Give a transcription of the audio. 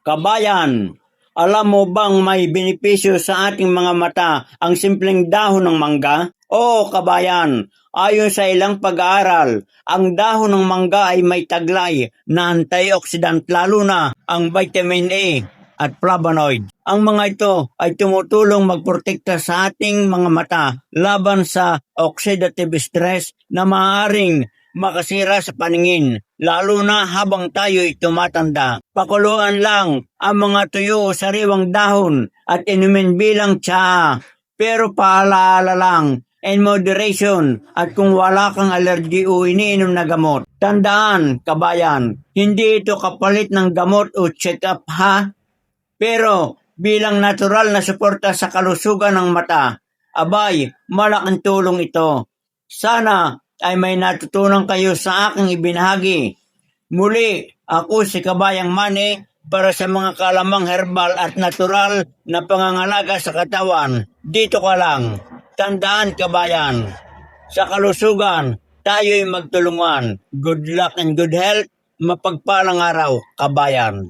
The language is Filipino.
Kabayan, alam mo bang may benepisyo sa ating mga mata ang simpleng dahon ng mangga? Oo, kabayan. Ayon sa ilang pag-aaral, ang dahon ng mangga ay may taglay na antioxidant lalo na ang vitamin A at flavonoid. Ang mga ito ay tumutulong magprotekta sa ating mga mata laban sa oxidative stress na maaaring makasira sa paningin, lalo na habang tayo'y tumatanda. Pakuluan lang ang mga tuyo sariwang dahon at inumin bilang tsaa. Pero paalaala lang, in moderation at kung wala kang allergy o iniinom na gamot. Tandaan, kabayan, hindi ito kapalit ng gamot o check-up ha? Pero bilang natural na suporta sa kalusugan ng mata, abay, malaking tulong ito. Sana ay may natutunan kayo sa aking ibinahagi. Muli, ako si Kabayang Mane para sa mga kalamang herbal at natural na pangangalaga sa katawan. Dito ka lang. Tandaan, kabayan. Sa kalusugan, tayo'y magtulungan. Good luck and good health. Mapagpalang araw, kabayan.